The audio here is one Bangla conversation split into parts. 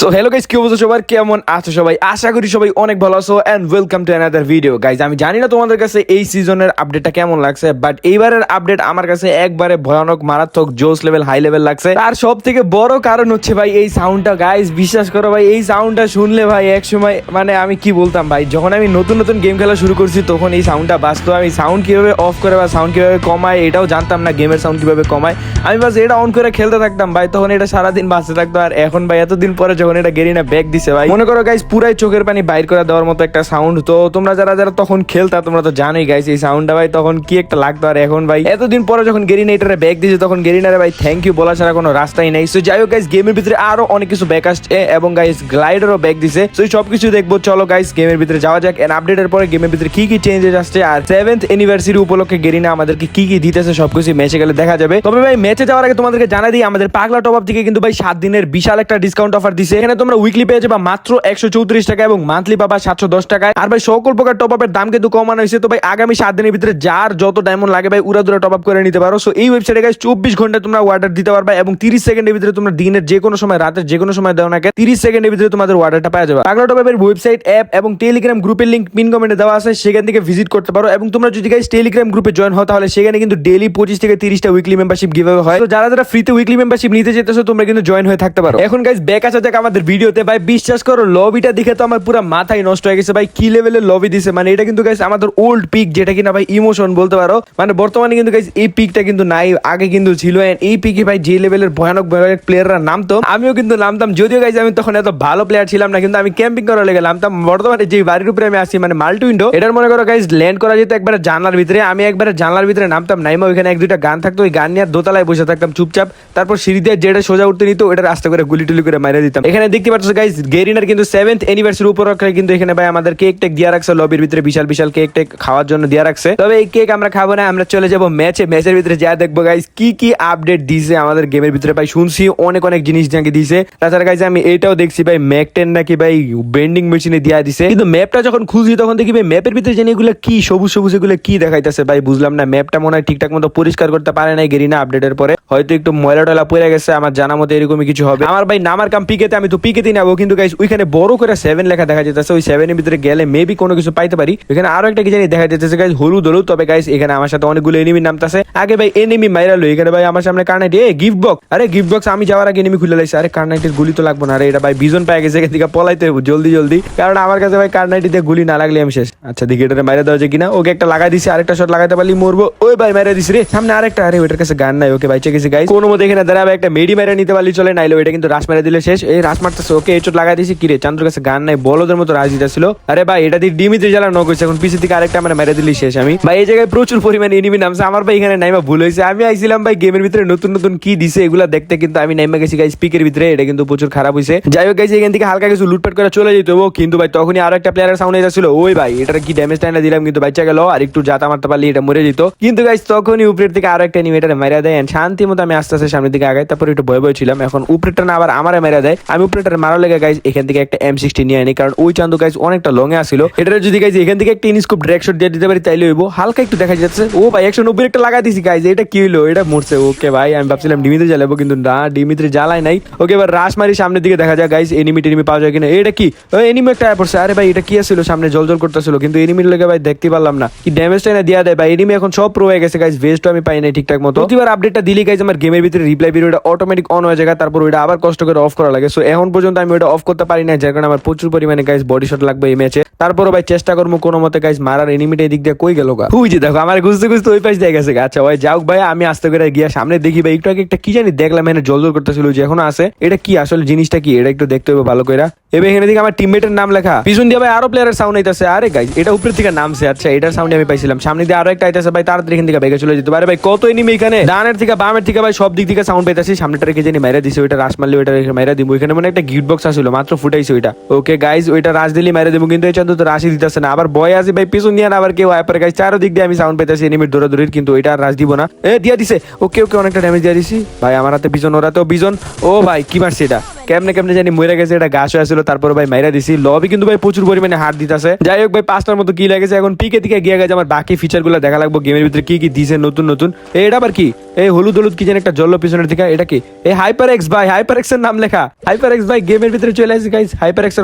সো হ্যালো গাইস কি অবস্থা সবার? কেমন আছো সবাই? আশা করি সবাই অনেক ভালো আছো and welcome to another video guys আমি জানি না তোমাদের কাছে এই সিজনের আপডেটটা কেমন লাগছে বাট এইবারের আপডেট আমার কাছে একবারে ভয়ানক, মারাত্মক জোস লেভেল হাই লেভেল লাগছে। তার সব থেকে বড় কারণ হচ্ছে ভাই এই সাউন্ডটা গাইজ বিশ্বাস করো ভাই, এই সাউন্ডটা শুনলে ভাই এক সময় মানে আমি কি বলতাম ভাই, যখন আমি নতুন নতুন গেম খেলা শুরু করছি, তখন এই সাউন্ডটা বাঁচতো আমি সাউন্ড কীভাবে অফ করে বা সাউন্ড কীভাবে কমায়, এটাও জানতাম না গেমের সাউন্ড কীভাবে কমায়। আমি বাস এটা অন করে খেলতে থাকতাম ভাই, তখন এটা সারাদিন বাঁচতে থাকতো। আর এখন ভাই, এতদিন পরে যখন এটা গেরিনা ব্যাক দিছে ভাই, মনে করো গাইস পুরাই চোখের পানি বাইর করে দেওয়ার মতো একটা সাউন্ড তো তোমরা যারা যারা তখন খেলতা, তোমরা তো জানোই গাইস এই সাউন্ডটা ভাই তখন কি একটা লাগতো আর এখন ভাই। এতদিন পরে যখন গেরিনা এটারে ব্যাক দিয়েছে তখন গেরিনারে ভাই থ্যাংক ইউ বলা ছাড়া কোনো রাস্তাই নেই। সো যাই হোক গাইস গেমের ভিতরে আরও অনেক কিছু ব্যাক আসছে এবং গাইস গ্লাইডারও ব্যাক দিছে। সো এই সবকিছু দেখব, চলো গাইস গেমের ভিতরে যাওয়া যাক। এন্ড আপডেটের পরে গেমের ভিতরে কি কি চেঞ্জেস আসছে আর সেভেন্থ অ্যানিভার্সারি উপলক্ষে গেরিনা আমাদেরকে কি কি দিতেছে, সবকিছু ম্যাচে গেলে দেখা যাবে। তবে ভাই ম্যাচে যাওয়ার আগে তোমাদেরকে জানা দিই, আমাদের পাগলা টপ থেকে কিন্তু ভাই সাত দিনের বিশাল একটা ডিসকাউন্ট অফার দিছে। এখানে তোমরা উইকলি পেয়ে যাবে মাত্র একশো চৌত্রিশ টাকা এবং মান্থলি পাবা সাতশো দশ টাকায়। আর ভাই, সকল প্রকার টপ আপের দাম কিন্তু কমানো হয়েছে। তো ভাই, আগামী সাত দিনের ভিতরে যার যত ডায়মন্ড লাগে ভাই উড়া দুরা টপ আপ করে নিতে পারো। সো এই ওয়েবসাইটে গাইস চব্বিশ ঘণ্টা তোমরা অর্ডার দিতে পারবা এবং তিরিশ সেকেন্ডের ভিতরে তোমরা দিনের যে কোনো সময়, রাতের যে কোনো সময় দাও না কেন, তিরিশ সেকেন্ডের ভিতরে তোমাদের অর্ডারটা পাওয়া যাবে। পাগলা টপ আপের ওয়েবসাইট অ্যাপ এবং টেলিগ্রাম গ্রুপের লিঙ্ক পিন কমেন্টে দেওয়া আছে। সেখান থেকে ভিজিট করতে পারো এবং তোমরা যদি গাইস টেলিগ্রাম গ্রুপে জয়েন হও, তাহলে সেখানে কিন্তু ডেলি পঁচিশ থেকে তিরিশটা উইকলি মেম্বারশিপ গিভাবে হয়। তো যারা যারা ফ্রিতে উইকলি মেম্বারশিপ নিতে যেতেছো, তোমরা কিন্তু জয়েন হয়ে থাকতে পারো। এখন গাইস ব্যাক আসা যাক আমাদের ভিডিওতে, ভাই, বিশ্বাস করো লবিটা দেখে তো আমার পুরো মাথায় নষ্ট হয়ে গেছে। ভাই, কি লেভেলের লবি দিছে? মানে এটা কিন্তু গাইস আমাদের ওল্ড পিক যেটা কিনা, ভাই ইমোশন বলতে পারো। মানে বর্তমানে কিন্তু গাইস এই পিকটা কিন্তু নাই, আগে কিন্তু ছিল। এই পিকে ভাই, যে লেভেলের ভয়ানক ভয়ানক প্লেয়াররা নামতো, আমিও কিন্তু নামতাম। যদিও গাইস আমি তখন এত ভালো প্লেয়ার ছিলাম না, কিন্তু আমি ক্যাম্পিং করার লেগে নামতাম। বর্তমানে যে বাড়ির উপরে আমি আসি মানে মাল্টি উইন্ডো এটার মনে করো গাইস ল্যান্ড করা যেত একবারে জানলার ভিতরে। আমি একবারে জানলার ভিতরে নামতাম। নাইমা, ওইখানে এক দুইটা গান থাকতো, ওই গান নিয়ে দোতলায় বসে থাকতাম, চুপচাপ। তারপর সিঁড়ি দিয়ে যেটা সোজা উঠতে নিত ওটা রাস্তা করে গুলি টুলি করে মারিয়ে দিতাম। এখানে দেখতে পাচ্ছ গাইস গেরিনার কিন্তু সেভেন্থ অ্যানিভার্সারি উপলক্ষে কিন্তু এখানে ভাই আমাদের কেক টেক দিয়ে রাখছে লবির ভিতরে বিশাল বিশাল কেক টেক খাওয়ার জন্য দিয়ে রাখছে। তবে এই কেক আমরা খাব না, আমরা চলে যাব ম্যাচে ম্যাচের ভিতরে যা দেখব গাইজ কি কি আপডেট দিছে আমাদের গেমের ভিতরে? ভাই শুনছি অনেক অনেক জিনিস নাকি দিছে। তাছাড়া গাইস আমি এটাও দেখছি ভাই ম্যাক টেন নাকি ভাই বেন্ডিং মেশিনে দিয়া দিছে। কিন্তু ম্যাপটা যখন খুঁজি তখন দেখি ভাই ম্যাপের ভিতরে জানি এগুলো কি, সবুজ সবুজ এগুলো কি দেখাইতেছে ভাই, বুঝলাম না। ম্যাপটা মনে হয় ঠিকঠাক মতো পরিষ্কার করতে পারে নাই গেরিনা আপডেটের পরে। হয়তো একটু ময়লা টয়লা পড়ে গেছে, আমার জানা মতো এরকমই কিছু হবে। আমার ভাই নামার কাম পিকেতে আমি তো পিকেতেই নেব কিন্তু গাইস ওইখানে বড় করে সেভেন লেখা দেখা যেতেছে ওই সেভেনের ভিতরে গেলে মেবি কোনো কিছু পাইতে পারি। এখানে আরও একটা কি জানি দেখা যেতেছে গাইস হলুদ হলুদ, তবে গাইস এখানে আমার সাথে অনেকগুলো এনিমি নামতাছে। আগে ভাই এনিমি মাইরালো এখানে ভাই আমার সামনে কার্নাইট এ গিফট বক্স আরে গিফট বক্স আমি যাওয়ার আগে এনিমি খুলে লাইছে। আরে কার্নাইটের গুলি তো লাগবে না, আরে এটা ভাই বিজন পাই গেছে, এখান থেকে পলাইতে হবে জলদি জলদি। কারণ আমার কাছে ভাই কার্নাইটি দিয়ে গুলি না লাগলে আমি শেষ। আচ্ছা দেখি এটা মাইরা দেওয়া যায় কিনা। ওকে একটা লাগাই দিছি, আরেকটা শট লাগাইতে পারলি মরবো। ওই ভাই মাইরা দিছি রে, সামনে আরেকটা, আরে ওটার কাছে গান নাই, ওকে ভাই চেকেছি গাইস কোনো মতে এখানে দাঁড়াবে একটা মেডি মাইরা নিতে পারলি চলে, নাইলো এটা কিন্তু রাস মারা দিলে শেষ। এই রাস মারতেছে, ওকে এই চোট লাগাই দিছি কিরে? চান্দ্র কাছে গান নাই, বলদের মতো রাজ দিতেছিল আরে ভাই, এটা দিয়ে ডিমিতে জ্বালা নক হয়েছে, এখন পিছিয়ে থেকে আরেকটা মানে মেরে দিলি শেষ আমি। ভাই, এই জায়গায় প্রচুর পরিমাণে এনিমি নামছে, আমার ভাই এখানে নাইমা ভুল হয়েছে। আমি আইছিলাম ভাই গেমের ভিতরে নতুন নতুন কি দিছে, এগুলা দেখতে কিন্তু আমি নাইমা গেছি গাইস স্পিকের ভিতরে, এটা কিন্তু প্রচুর খারাপ হয়েছে। যাই হোক গাইস এখান থেকে হালকা কিছু লুটপাট করে চলে যেত ও কিন্তু ভাই তখনই আরও একটা প্লেয়ারের সাউন্ড যাচ্ছিল ওই ভাই, এটার কি ড্যামেজ টাইনা দিলাম কিন্তু বাচ্চা গেল, আর একটু জাতা মারতে পারলি এটা মরে যেত। কিন্তু গাইস তখনই উপরের থেকে আরও একটা এনিমি এটা মেরা দেয় শান্তি মতো আমি আস্তে আস্তে সামনের দিকে আগাই, তারপর একটু ভয় ভয় ছিলাম, এখন উপরেরটা না আবার আমারে মেরা দেয়। আমি উপরেরটা মারা লেগে গাইস এখান থেকে একটা এম সিক্সটি নিয়ে আনি। কারণ ওই চান্দু গাইজ অনেকটা লং এ আসছিল এটা যদি গাইস এখান থেকে একটা ইনস্কোপ ডাইরেক্ট শট দিয়ে দিতে পারি, তাইলে হইব। হালকা একটু দেখা যাচ্ছে। ও ভাই, একশো নব্বই একটা লাগা দিছি গাইজ এটা কি হলো এটা মরছে। ওকে ভাই, আমি ভাবছিলাম ডিমিতে জ্বালাবো, কিন্তু না ডিমিতে জ্বালাই নাই। ওকে, এবার রাস মারি সামনের দিকে দেখা যায় গাইস এনিমি টেনিমি পাওয়া যায় কিনা। এটা কি? এনিমি একটা পড়ছে আরে ভাই, এটা কি আসছিল সামনে জল জল করতেছিল, কিন্তু এনিমির লেগে, ভাই, দেখতে পারলাম না। কি ড্যামেজটা না দিয়া দেয়, ভাই। এনিমি এখন সব প্রো হয়ে গেছে গাইস ভেস্ট আমি পাই নাই ঠিকঠাক মতো। প্রতিবার আপডেটটা দিলি গাইজ আমার গেমের ভিতরে রিপ্লাই ভিডিওটা অটোমেটিক অন হয়ে যায় তারপর ওইটা আবার কষ্ট করে অফ করা লাগে। সো এখন পর্যন্ত আমি ওটা অফ করতে পারি না যার কারণে আমার প্রচুর পরিমাণে গাইস বডি শট লাগবে এই ম্যাচে তারপরও ভাই চেষ্টা করব কোনো মতে গাইস মারার এনিমিটা এদিক দিয়ে কই গেল গা? যে দেখো, আমার গুজতে গুজতে ওই পাশ দিয়ে গেছে। আচ্ছা ভাই যাও ভাই, আমি আস্তে করে গিয়া সামনে দেখি ভাই, একটু আগে একটা কি জানি দেখলাম, এখানে জল জল করতেছিল যে এখনও আছে। এটা কি আসলে জিনিসটা কি? এটা একটু দেখতে হবে ভালো করে এবার এখানে দিকে আমার টিমমেটের নাম লেখা। পিছন দিয়ে ভাই আরও প্লেয়ারের সাউন্ড আইতাছে। আরে গাইস এটা উপরের থেকে নামছে। আচ্ছা এটার সাউন্ড আমি পাইছিলাম। সামনে দিয়ে আরও একটা আইতাছে ভাই, তাড়াতাড়ি এখান থেকে বেগে চলে যেতে পারে। ভাই, কত এনিমি এখানে? ডানের থেকে বামের থেকে ভাই সব দিক থেকে সাউন্ড পাইতাছি। সামনেটা রেখে জানি মাইরা দিছে, ওইটা রাস মারলে ওইটা মাইরা দিব ওইখানে মানে একটা গিফট বক্স আসছিল মাত্র ফুটাইছে ওইটা। ওকে গাইস ওইটা রাস দিলি মাইরা দিব কিন্তু এই তো রাশি দিতেছে না। আবার বয় আছে, ভাই, পিছন দিয়ে না আবার কেউ আইপার গাইস চারো দিক দিয়ে আমি সাউন্ড পাইতাছি এনিমির দৌড়াদৌড়ির, কিন্তু ওইটা আর রাস দিব না। এ, দিয়া দিছে। ওকে ওকে অনেকটা ড্যামেজ দিয়ে দিছি। ভাই, আমার হাতে বিজন ওর হাতেও বিজন ও ভাই, কি মারছে এটা? কেমনে কেমনে জানি মরে গেছে, এটা গাছ হয়েছিল তারপর ভাই মাইরা দিছি। লবি কিন্তু ভাই প্রচুর পরিমাণে হাত দিতেছে। যাই হোক ভাই, পাঁচটার মতো কি লাগেছে, এখন পিকে দিকে গিয়ে গেছে, আমার বাকি ফিচারগুলো দেখা লাগবো গেমের ভিতরে কি কি দিছে, নতুন নতুন। এটা আবার কি? এই হলুদ হলুদ, কি জানি একটা জল্ল পিছনের দিকে, এটা কি? এই হাইপার এক্স ভাই হাইপার এক্সের নাম লেখা। হাইপার ভাই গেমের ভিতরে চলে গাইস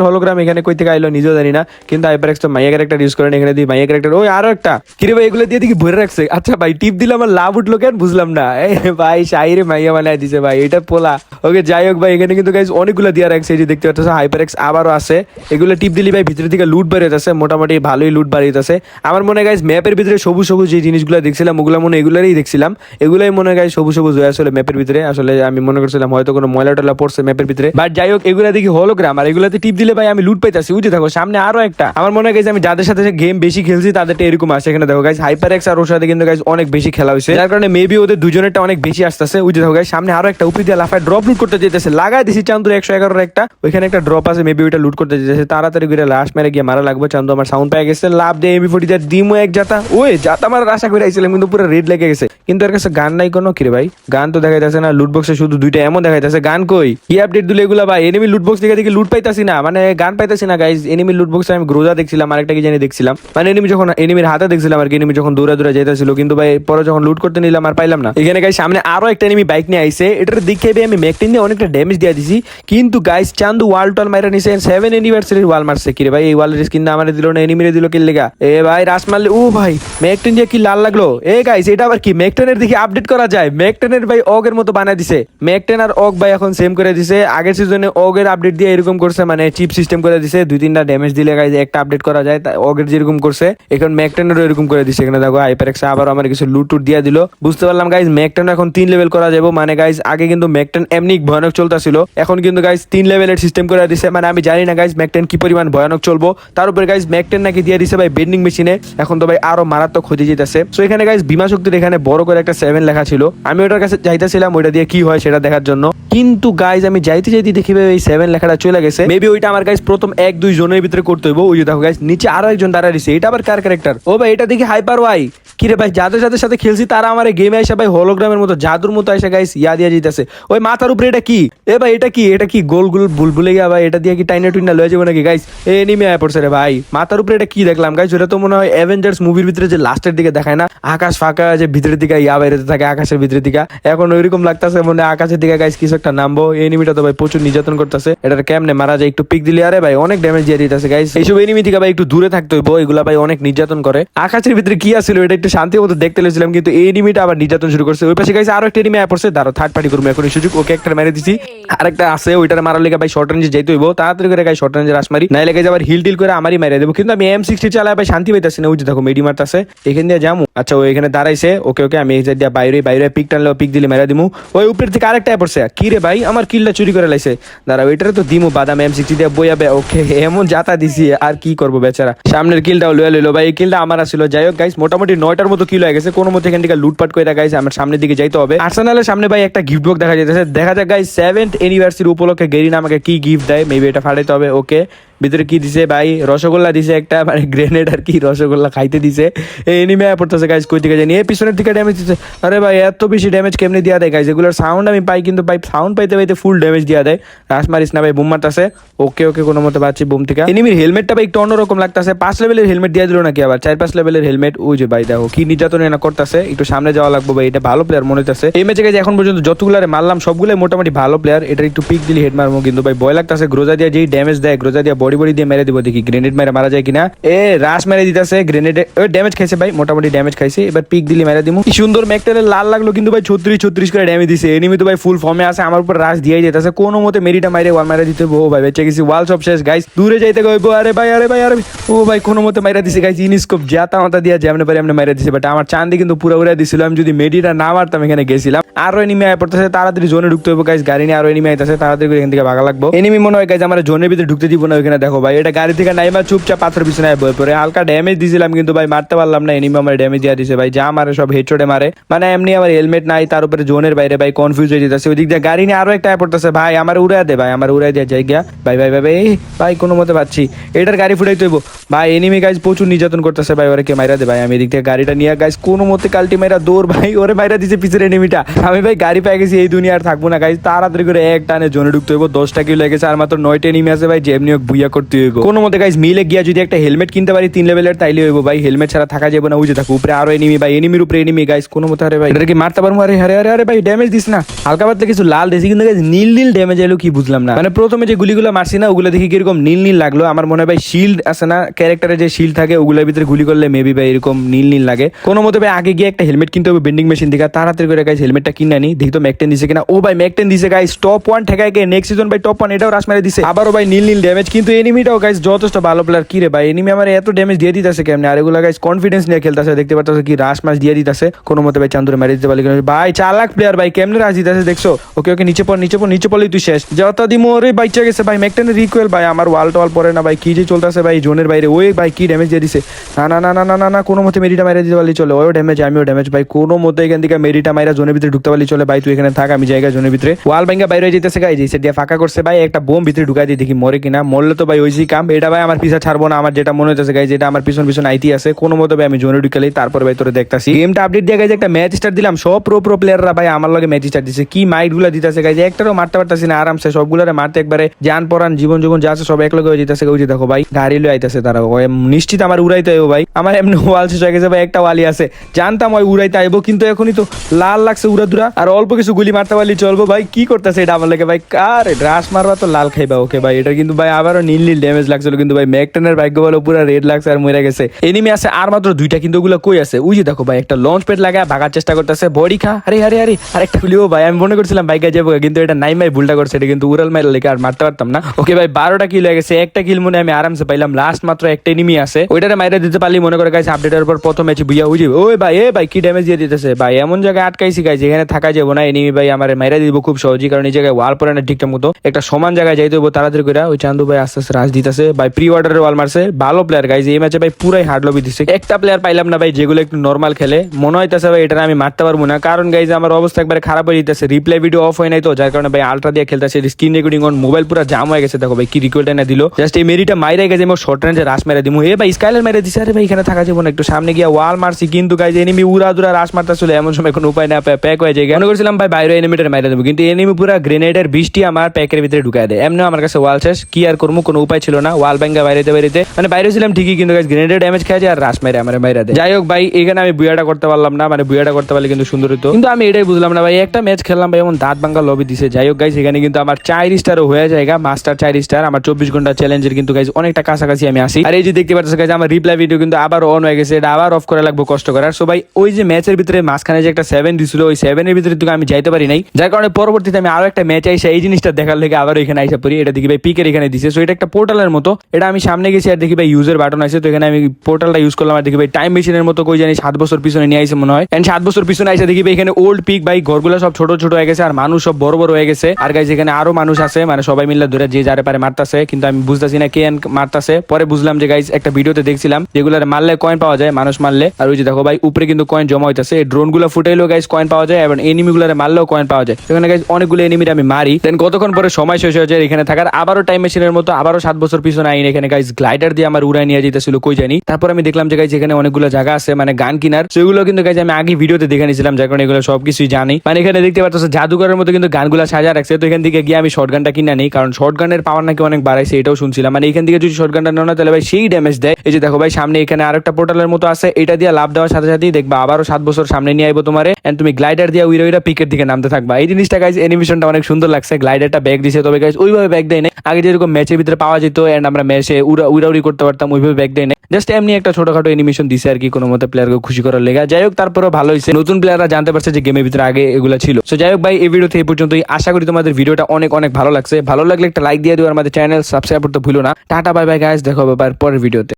হলোগ্রাম এখানে কই থেকে আইলো নিজেও জানি না, কিন্তু তো মাইয়া ক্যারেক্টার ইউজ করেন এখানে দিয়ে মাইয়া ক্যারেক্টার ওই আরও একটা। কিরে ভাই, এগুলো দিয়ে ভরে রাখছে। আচ্ছা ভাই টিপ দিলে আমার লাভ উঠল কেন? বুঝলাম না। ভাই মাইয়া দিছে ভাই, এটা পোলা। ওকে, যাই হোক ভাই, এখানে কিন্তু গাইস অনেকগুলো দিয়ে রাখছে, এই যে দেখতে পাচ্ছ আবারও আছে। এগুলো টিপ দিলি ভাই ভিতরে থেকে লুট যাচ্ছে, মোটামুটি ভালোই লুট বাড়িয়ে যাচ্ছে। আমার মনে হয় গাইস ম্যাপের ভিতরে সবুজ সবুজ যে জিনিসগুলো দেখছিলাম, ওগুলো মনে এগুলোরই দেখছিলাম। এগুলোই মনে হয় গাইস সবুজ সবুজ হয়ে আসলে ম্যাপের ভিতরে। আসলে আমি মনে করছিলাম, হয়তো কোনো ময়লা টলা পড়ছে ম্যাপের ভিতরে। বাট যাই হোক, এগুলো দেখি হলোগ্রাম আর এগুলাতে টিপ দিলে ভাই আমি লুট পাইতাছি উঠে থাকো, সামনে আরও একটা। আমার মনে হয় আমি যাদের সাথে গেম বেশি খেলছি, তাদেরটা এরকম আসে এখানে দেখো গাইস হাইপার এক্স আর ওর সাথে কিন্তু গাইস অনেক বেশি খেলা হয়েছে যার কারণে মেবি ওদের দুজনেরটা অনেক বেশি আসতেছে উঠে থাকো গাইস সামনে আরও একটা উপরি দিয়ে লাফায় ড্রপ লুট করতে যেতেছে। লাগাই দিছি চান্দুর একশো এগারোর একটা, ওইখানে একটা ড্রপ আছে মেবি ওইটা লুট করতে যেতেছে। তাড়াতাড়ি করে লাস্ট মেরে গিয়ে মারা লাগবে, চান্দু আমার সাউন্ড পেয়ে গেছে। লাভ দিয়ে এমবি ফোর্টি দিমো এক জাতা ওই জাতা মারার আশা করে আইছিলাম, কিন্তু পুরো রেড লেগে গেছে। কিন্তু এর কাছে গান নাই কোনো, কিরে ভাই? গান তো দেখা যাচ্ছে না লুট বক্সে শুধু দুইটা এমন দেখা যাচ্ছে গান কই? কি আপডেট দিলে এগুলা ভাই এনিমি লুট বক্স থেকে দেখি লুট পাইতাছি না। মানে গান পাইতাছি না গাইজ এনিমি লুট বক্সে আমি গ্রোজা দেখছিলাম, আরেকটা কি জানি দেখছিলাম। মানে এনিমি যখন এনিমির হাতে দেখছিলাম আর কি এনিমি যখন দৌড়ে দৌড়ে যেতেছিল কিন্তু ভাই, পরে যখন লুট করতে নিলাম আর পাইলাম না। এখানে গাইজ সামনে আরও একটা এনিমি বাইক নিয়ে আইছে। এটার দেখে ভাই, আমি ম্যাকটিন দিয়ে অনেকটা ড্যামেজ দিয়ে দিছি। কিন্তু গাইজ চান্দু ওয়াল টল মাইরা নিছে। সেভেন অ্যানিভার্সারির ওয়াল মারছে। কিরে ভাই, এই ওয়ালের স্কিন আমার দিল না এনিমিরে দিল কি লেগা? এ ভাই রাস মারলে ও ভাই ম্যাকটিন দিয়ে কি লাল লাগল? এ গাইজ এটা আবার কি? ম্যাকটেনের দিকে আপডেট করা যায়। ম্যাকটেনের ভাই, অগের মতো বানায় দিছে। ম্যাকটেন আর অগ ভাই এখন সেম করে দিছে। আগের সিজনে অগের আপডেট দিয়ে এরকম করছে মানে চিপ সিস্টেম করে দিছে, দুই তিনটা ড্যামেজ দিলে গাইজ একটা আপডেট করা যায় অগের যেরকম করছে, এখন ম্যাকটেনেরও এরকম করে দিছে। এখানে দেখো হাইপার এক্স আবার আমার কিছু লুট টুট দিয়ে দিল। বুঝতে পারলাম গাইজ ম্যাকটেন এখন তিন লেভেল করা যাবে মানে গাইজ আগে কিন্তু ম্যাকটেন এমনি ভয়ানক চলতেছিল, এখন কিন্তু গাইজ তিন লেভেলের সিস্টেম করে দিছে। মানে আমি জানি না গাইজ ম্যাকটেন কি পরিমাণ ভয়ানক চলবো। তার উপরে গাইজ ম্যাকটেন নাকি দিয়ে দিছে ভাই বেন্ডিং মেশিনে এখন তো ভাই আরও মারাত্মক হতে যেতেছে। তো এখানে গাইজ বিমা শক্তির এখানে বড় করে একটা সেভেন লেখা ছিল। আমি ওটার কাছে যাইতেছিলাম, ওইটা দিয়ে কি হয় সেটা দেখার জন্য। কিন্তু গাইজ আমি যাইতে যাইতে দেখি এই সেভেন লেখাটা চলে গেছে? মেবি ওইটা আমার গাইজ প্রথম এক, দুই জনের ভিতরে করতে হইব। ওই দেখো গাইজ নিচে আরও একজন দাঁড়া দিছে এটা আবার কার ক্যারেক্টার ও ভাই, এটা দেখি হাইপার ওয়াই কিরে ভাই, যাদের যাদের সাথে খেলছি, তারা আমার গেমে এসে ভাই হলোগ্রামের মতো, জাদুর মতো এসে গাইস ইয়া দিয়া দিতেছে ওই মাথার উপরে এটা কি? এ ভাই, এটা কি? এটা কি গোল গোল বুলবুলে গিয়া ভাই, এটা দিয়ে কি টাইনা টুইনা লয়ে যাব নাকি গাইস এ এনিমে আয় পড়ছে রে ভাই। মাথার উপরে এটা কি দেখলাম গাইস ওটা তো মনে হয় অ্যাভেঞ্জার্স মুভির ভিতরে যে লাস্টের দিকে দেখায় না? আকাশ ফাঁকা, যে ভিতরের দিকে ইয়া বাইরেতে থাকে, আকাশের ভিতরের দিকে। এখন ওইরকম লাগতেছে মনে আকাশের দিকে গাইস কিছু একটা নামবো। এনিমিটা তো ভাই প্রচুর নির্যাতন করতেছে। এটার কেমনে মারা যায় একটু পিক দিলে? আরে ভাই অনেক ড্যামেজ দিয়ে দিতেছে গাইস এইসব এনিমি থেকে ভাই একটু দূরে থাকতে হইব এগুলা ভাই অনেক নির্যাতন করে। আকাশের ভিতরে কি আছিল এটা একটু শান্তি মতো দেখতে লেছিলাম কিন্তু এই এনিমিটা আবার নির্যাতন শুরু করছে। ওই পাশে গাইছে আরও একটা এনিমি পড়ছে। দাঁড়ো থার্ড পার্টি করব এখন সুযোগ। ওকে একটা মেরে দিছি। আরেকটা আছে ওইটার মারার লেগে ভাই শর্ট রেঞ্জে যাইতে হইব। তাড়াতাড়ি করে গাই শর্ট রেঞ্জে রাস মারি নাই লেগে আবার হিল টিল করে আমারই মেরে দেবো। কিন্তু আমি এম সিক্সটি চালায় ভাই শান্তি পাইতেছি না। ওই যে দেখো মেডি মারতাছে। এখান দিয়ে যাব আচ্ছা ও এখানে দাঁড়াইছে। ওকে ওকে আমি এই দিয়া বাইরে বাইরে পিক টানলে পিক দিলে মেরে দিমু। ওই উপর থেকে আরেকটা পড়ছে। কি রে ভাই আমার কিলটা চুরি করে লাইছে। দাঁড়া ওইটারে তো দিমো বাদাম এম সিক্সটি দিয়ে বইয়াবে ওকে, এমন জাতা দিছি, আর কি করব বেচারা? সামনের কিলটাও লয়ে লইলো, ভাই, এই কিলটা আমার আসছিল যাই হোক গাইস মোটামুটি নয়টার মতো কিল হয়ে গেছে, কোনো মতো এখান থেকে লুটপাট করে গাইস আমার সামনের দিকে যাইতে হবে। আর্সেনালের সামনে, ভাই, একটা গিফট বক্স দেখা যাইতেছে। দেখা যাক গাইস সেভেন্থ এনিভার্সারি উপলক্ষে গেরিনা আমাকে কি গিফট দেয় মেবি এটা ফাটাইতে হবে ওকে ভিতরে কি দিছে ভাই? রসগোল্লা দিছে একটা মানে গ্রেনেড আর কি রসগোল্লা খাইতে দিছে। এই এনিমে পড়তেছে গাইজ কই থেকে জানি? এই পিছনের দিকে ড্যামেজ দিচ্ছে আরে ভাই, এত বেশি ড্যামেজ কেমনি দিয়া দেয় গাইজ এগুলোর সাউন্ড আমি পাই, কিন্তু ভাই সাউন্ড পাইতে পাইতে ফুল ড্যামেজ দিয়া দেয়। রাস মারিস না ভাই, বুম মারতাছে। ওকে ওকে, কোনো মতো পাচ্ছি বুম থেকে। এনিমির হেলমেটটা ভাই, একটু অন্যরকম লাগতাছে। পাঁচ লেভেলের হেলমেট দিয়ে দিল নাকি আবার? চার, পাঁচ লেভেলের হেলমেট ওই যে ভাই, দেখো, কি নির্যাতন এনা করতেছে। একটু সামনে যাওয়া লাগবে ভাই, এটা ভালো প্লেয়ার মনে হইতেছে। এই ম্যাচে গাইজ এখন পর্যন্ত যতগুলারে মারলাম, সবগুলাই মোটামুটি ভালো প্লেয়ার এটা একটু পিক দিলে হেড মারবো কিন্তু ভাই, ভয় লাগতাছে। গ্রোজা দিয়ে যেই ড্যামেজ দেয় গ্রোজা দিয়ে বডি বডি বডি দিয়ে মেরে দিব দেখি গ্রেনেড মেরে মারা যায় কিনা। এ, রাস মেরে দিতেছে গ্রেনেডে ড্যামেজ খাইছে ভাই, মোটামুটি ড্যামেজ খাইছে, এবার পিক দিলে মেরে দিমু। কি সুন্দর ম্যাকটেলে লাল লাগল, কিন্তু ভাই ছত্রিশ ছত্রিশ করে ড্যামেজ দিছে। এনিমি তো ভাই ফুল ফর্মে আছে, আমার উপর রাস দিয়ে যেতেছে কোনো মতে মেরিটা মাইরে ওয়াল মারা দিতে ও ভাই, বেঁচে গেছি ওয়াল সব শেষ গাইস দূরে যাইতে গইবো আরে ভাই আরে ভাই, আরে ও ভাই, কোনো মতে মাইরা দিছে গাইস ইনিস্কোপ জাতা মাতা দিয়া যেমনে পারে এমনি মাইরা দিছে বাট আমার চান্দি কিন্তু পুরো উড়ে দিছিল। আমি যদি মেডিটা না মারতাম, এখানে গেছিলাম। আরও এনিমি আয় পড়তেছে, তাড়াতাড়ি জোনে ঢুকতে হবে গাইস গাড়ি নিয়ে আরও এনিমি আইতাছে, তাড়াতাড়ি এখান থেকে ভাগা লাগবো। এনিমি মনে হয় গাইস আমার জোনের ভিতরে ঢুকতে দিব না ওখানে দেখো ভাই, এটা গাড়ি থেকে নাইমা চুপচাপ পাথর পিছনে বই পরে হালকা ড্যামেজ দিছিলাম কিন্তু ভাই, মারতে পারলাম না এনিমি আমার ড্যামেজ দিয়ে দিছে ভাই। যা মারে সব হেডশটে মারে। মানে এমনি আমার হেলমেট নাই, তার উপরে জোনের বাইরে ভাই কনফিউজ হয়ে যেতেছে। ওই দিক দিয়ে গাড়ি নিয়ে আরও একটা পড়তেছে। ভাই, আমার উড়াই দে ভাই, আমার উড়াই দিয়ে যাই গিয়া ভাই ভাই ভাই ভাই ভাই, কোনো মতে পাচ্ছি এটার গাড়ি ফুটাই তৈব ভাই এনিমি গাইজ প্রচুর নির্যাতন করতেছে ভাই ওরে কে মাইরা দে ভাই। আমি এদিক থেকে গাড়িটা নিয়ে গাইজ কোনো মতে কালটি মাইরা দৌড় ভাই, ওরে মাইরা দিছে পিছের এনিমিটা আমি ভাই, গাড়ি পেয়ে গেছি, এই দুনিয়া আর থাকব না গাইজ তাড়াতাড়ি করে এক টানে জোনে ঢুকতে হইব। দশটা কিলো লেগেছে আর মাত্র নয়টা এনিমি আছে ভাই, যেমনি হোক বুইয়া বিয়া করতে হইব। কোনো মতে গাইজ মিলে গিয়া যদি একটা হেলমেট কিনতে পারি তিন লেভেলের তাইলে হইব। ভাই হেলমেট ছাড়া থাকা যাবে না উজে থাকো। উপরে আরও এনিমি ভাই এনিমির উপরে এনিমি গাইজ কোনো মতে আরে ভাই। এটা কি মারতে পারব? আরে আরে আরে আরে ভাই ড্যামেজ দিস না। হালকা পাতলা কিছু লাল দিয়েছি কিন্তু guys নীল নীল ড্যামেজ এলো কি বুঝলাম না। মানে প্রথমে যে গুলিগুলো মারছি না ওগুলো দেখি কীরকম নীল নীল লাগল। আমার মনে হয় ভাই শিল্ড আছে না ক্যারেক্টারে যে শিল্ড থাকে ওগুলোর ভিতরে গুলি করলে মেবি ভাই এরকম নীল নীল লাগে। কোনো মতে ভাই আগে গিয়ে একটা হেলমেট কিনতে হবে বেন্ডিং মেশিন থেকে। তাড়াতাড়ি করে গাইজ হেলমেটটা কিনে আনি। দেখি তো ম্যাকটেন দিছে কিনা। ও ভাই ম্যাকটেন দিছে গাইজ টপ ওয়ান ঠেকায় নেক্সট সিজন ভাই টপ ওয়ান এটাও রাশ মেরে দিছে। আবারও ভাই নীল নীল ড্যামেজ কিন্তু এনিমিটাও গাইজ যথেষ্ট ভালো প্লেয়ার কি রে ভাই? এনিমি আমার এত ড্যামেজ দিয়ে দিতেছে কেমনে? আর এগুলো গাইজ কনফিডেন্স নিয়ে খেলতেছে, দেখতে পাচ্ছ কি রাশ মাস দিয়ে দিতেছে? কোনো মতে ভাই চান্দুরে মেরে দিতে পারলি। ভাই, চালাক প্লেয়ার ভাই, কেমনে রাশ দিতেছে দেখছ? ওকে ওকে, নিচে পড় নিচে পড়, নিচে পড়লেই তুই শেষ। যত দিমো ওরে বাইচা গেছে ভাই ম্যাকটেনের রিকোয়েল ভাই, আমার ওয়াল টোয়াল পরে না ভাই, কি যে চলতেছে ভাই, জোনের বাইরে। ওই ভাই, কি ড্যামেজ দিয়ে দিছে? না না না না না না না, কোনো মতে মেরিটা মেরে দিতে পারলি চলে। ওই ড্যামেজ আমিও ড্যামেজ ভাই, কোনো মতে এখান থেকে মেরিটা মাইরা জোনের ভিতরে ঢুকতে পারলি চলে। ভাই, তুই এখানে থাক, আমি জায়গা জোনের ভিতরে। ওয়াল ভাঙ্গা বাইরে যেতেছে গাই যে দিয়ে ফাঁকা করছে ভাই, একটা বোম ভিতরে ঢুকাই দিয়ে দেখি মরে কিনা। মরলে তো ভাই, ওই কাম এটা ভাই আমার পিছা ছাড়বো না, আমার যেটা মনে হচ্ছে গাই যেটা আমার পিছন পিছন আইতি আছে, কোনো মতে ভাই আমি জোনে ঢুকালেই তারপর ভাই তোরে দেখতাছি। গেমটা আপডেট দিয়ে গাইছে একটা ম্যাচ স্টার্ট দিলাম, সব প্রো প্রো প্লেয়াররা ভাই আমার লগে ম্যাচ স্টার্ট দিছে, কি মাইটগুলো দিতেছে গাইছে একটারও মারতে পারতাছি না, আরামসে সবগুলোরে মারতে একবারে জান পরান জীবন জীবন যা আছে সব এক লগে হয়ে যেতেছে, ওই দেখো ভাই, গাড়ি লয়ে আইতাছে তারা নিশ্চিত আমার উড়াইতে আইবো ভাই, আমার এমনি ওয়াল শেষ হয়ে গেছে ভাই, একটা ওয়ালি আছে, জানতাম ওই উড়াইতে আইবো, কিন্তু এখনই তো লাল লাগছে উড়া দুরা, আর অল্প কিছু গুলি মারতে পারলি চলবো ভাই, কি করতেছে এটা আমার লাগে ভাই, কার রাস মারবা তো লাল খাইবা, ওকে ভাই এটা কিন্তু ভাই আবারও নীল নীল ড্যামেজ লাগছিল, কিন্তু ভাই ম্যাকটেনের ভাগ্য বলো, পুরো রেড লাগছে আর মরে গেছে। এনিমি আছে, আর মাত্র দুইটা কিন্তু ওগুলো কই আছে? ওই যে দেখো ভাই, একটা লঞ্চ প্যাড লাগায়, ভাগার চেষ্টা করতেছে বডি খা, আরে আরে আরে, আরেকটা খুলিও ভাই, আমি মনে করছিলাম বাইকে যাব কিন্তু এটা নাই মাই ভুলটা করছে, এটা কিন্তু উড়াল মাইল লেগে আর মারতে পারতাম না। ওকে ভাই, বারোটা কিল হয়ে গেছে, একটা কিল মনে আমি আরামসে পাইলাম লাস্ট মাত্র একটা এনিমি আছে। ওইটারে মাইরে দিতে পারলি মনে করে গাইছে আপডেটের পর প্রথম ম্যাচ বুঝা বুঝি ওই ভাই, এ ভাই, কি ড্যামেজ দিয়ে দিতেছে? ভাই, এমন জায়গায় আটকাইছি গাইছে এখানে থাকা যাব না এনিমি ভাই আমার মাইরা দিব খুব সহজই, কারণ এই জায়গায় ওয়াল পরে না ঠিকঠাক মতো, একটা সমান জায়গায় যাইতে হব তাড়াতাড়ি করে ওই চান্দু ভাই আস্তে রাজ দিতেছে। ভাই প্রি অর্ডারের ওয়াল মারছে ভালো প্লেয়ার গাইছে এই ম্যাচে ভাই পুরাই হার্ড লবি দিচ্ছে একটা প্লেয়ার পাইলাম না ভাই, যেগুলো একটু নর্মাল খেলে। মনে হইতেছে ভাই, এটা আমি মারতে পারব না। কারণ গাইছে আমার অবস্থা একবারে খারাপ হয়ে যেতেছে রিপ্লাই ভিডিও অফ হয় নাই তো, যার কারণে ভাই আলট্রা দিয়ে খেলতেছে। স্ক্রিন রেকর্ডিং অন মোবাইল পুরো জাম হয়ে গেছে। দেখো ভাই, কি রিকোয়েলটা না দিল। জাস্ট এই মেরিটা মাইরে গেছে আমার শর্ট রেঞ্জে রাস মেরে দিমু। এ ভাই স্কাইলার মেরে দিছে। আরে ভাই, এখানে থাকা যাব না। একটু সামনে গিয়ে ওয়াল মারছি কিন্তু গাইছে এনিমি উড়া দুরা রাস মারতে চলে এমন সময় কোনো উপায় না প্যাক হয়ে যায়। মনে করছিলাম, ভাই, বাইরে এনিমিটার মাইরে দেবো। কিন্তু এনিমি পুরো গ্রেনেডের বৃষ্টি আমার প্যাকের ভিতরে ঢুকায় দেয়। এমনি আমার কাছে ওয়াল শেষ। কি আর করব? কোনো উপায় ছিল না ওয়াল ব্যাঙ্গা বাইরেতে বাইরেতে মানে বাইরে ছিলাম ঠিকই, কিন্তু গ্রেনেডের ড্যামেজ খেয়ে যায় আর রাস মেরে, আমার বাইরে যাই হোক ভাই, এখানে আমি বুয়াটা করতে পারলাম না মানে বুয়াটা করতে পারলে কিন্তু সুন্দর হতো কিন্তু আমি এটাই বুঝলাম না ভাই, একটা ম্যাচ খেললাম ভাই, এমন দাঁত ভাঙ্গা লবি দিছে। যাই হোক গাইস এখানে কিন্তু আমার চার স্টারও হয়ে যায় মাস্টার চার স্টার আমার চব্বিশ ঘণ্টা চ্যালেঞ্জের কিন্তু গাইজ অনেকটা কাছাকাছি আমি আসি। আর এই যে দেখতে পাচ্ছি গাইজ আমার রিপ্লাই ভিডিও কিন্তু আবার অন হয়ে গেছে, এটা আবার অফ করা লাগবে, কষ্ট করার। সো ভাই, ওই যে ম্যাচের ভিতরে মাঝখানে যে একটা সেভেন দিছিল, ওই সেভেনের ভিতরে কিন্তু আমি যাইতে পারি নাই। যার কারণে পরবর্তীতে আমি আরও একটা ম্যাচ আইসা, এই জিনিসটা দেখার লেগে আবার এখানে আইসা পড়ি। এটা দেখি ভাই পিকের এখানে দিছে। সো এটা একটা পোর্টালের মতো। এটা আমি সামনে গেছি আর দেখি ভাই ইউজার বাটন আছে, তো এখানে আমি পোর্টালটা ইউজ করলাম আর দেখি ভাই টাইম মেশিনের মতো কই জানি সাত বছর পিছনে নিয়ে আইসে মনে হয়। এন্ড সাত বছর পিছনে আইসা দেখি ভাই এখানে ওল্ড পিক ভাই, ঘরগুলো সব ছোট ছোট হয়ে গেছে আর মানুষ সব বড় বড় হয়ে গেছে। আর গাইজ এখানে আরও মানুষ আছে মানে সবাই মিলে ধরে যে যারে পারে মারতাছে, কিন্তু আমি বুঝতেছি না কে মারতাছে। পরে বুঝলাম যে গাইজ একটা ভিডিওতে দেখছিলাম যেগুলো মারলে কয়েন পাওয়া যায়, মানুষ মারলে। আর ওই যে দেখো ভাই, উপরে কিন্তু কয়েন জমা হইতাছে ড্রোনগুলো ফুটাইলেও গাইজ কয়েন পাওয়া যায় এবং এনিমি গুলো মারলেও কয়েন পাওয়া যায়। সেখানে গাইজ অনেকগুলো এনিমির আমি মারি। দেন কতক্ষণ পরে সময় শেষ হয়ে যায় এখানে থাকার? আবারও টাইম মেশিনের মতো আবারও সাত বছর পিছনে আইন এখানে গাইজ গ্লাইডার দিয়ে আমার উড়াই নিয়ে যেতেছিল কই জানি। তারপর আমি দেখলাম যে গাইজ এখানে অনেকগুলো জায়গা আছে মানে গান কিনার। সেগুলো কিন্তু গাইজ আমি আগে ভিডিওতে দেখে নিয়েছিলাম, যার কারণে এগুলো সবকিছুই জানি। মানে এখানে দেখতে পাচ্ছ জাদুঘরের মতো কিন্তু গানগুলো সাজা রাখছে। তো এখান থেকে গিয়ে আমি শর্ট গানটা কিনে নেই কারণ শর্ট গানের পাওয়ার নাকি অনেক বাড়াইছে, এটাও শুনছিলাম। মানে এখান থেকে যদি শর্ট গানটা নেওয়া তাহলে ভাই সেই ড্যামেজ দেয়। এই যে দেখো ভাই, সামনে এখানে আরেকটা পোর্টালের মতো আছে, এটা দিয়ে লাভ দেওয়ার সাথে সাথেই দেখবা, আবারও সাত বছর সামনে নিয়ে আইবো তোমারে। এন্ড তুমি গ্লাইডার দিয়ে উইরা উইরা পিকের দিকে নামতে থাকবা। এই জিনিসটা গাইজ এনিমেশনটা অনেক সুন্দর লাগছে। গ্লাইডারটা ব্যাগ দিছে, তবে গাইজ ওইভাবে ব্যাগ দেয় না আগে যেরকম ম্যাচের ভিতরে পাওয়া যেত অ্যান্ড আমরা ম্যাচে উড়া উড়াউড়ি করতে পারতাম, ওইভাবে ব্যাক দেয় জাস্ট এমনি একটা ছোটখাটো এনিমেশন দিছে আর কি কোনো মতে প্লেয়ারকে খুশি করার লেগা। যাই হোক তারপরে ভালো হয়েছে। নতুন প্লেয়াররা জানতে পারছে যে গেমের ভিতরে আগে এগুলো ছিল। সো যাই হোক ভাই, এই ভিডিওতে এই পর্যন্তই। আশা করি তোমাদের ভিডিওটা অনেক অনেক ভালো লাগছে। ভালো লাগলে একটা লাইক দিয়ে দিও। আমাদের চ্যানেল সাবস্ক্রাইব করতে ভুলো না। টাটা বাই বাই গাইস দেখো আবার পরের ভিডিওতে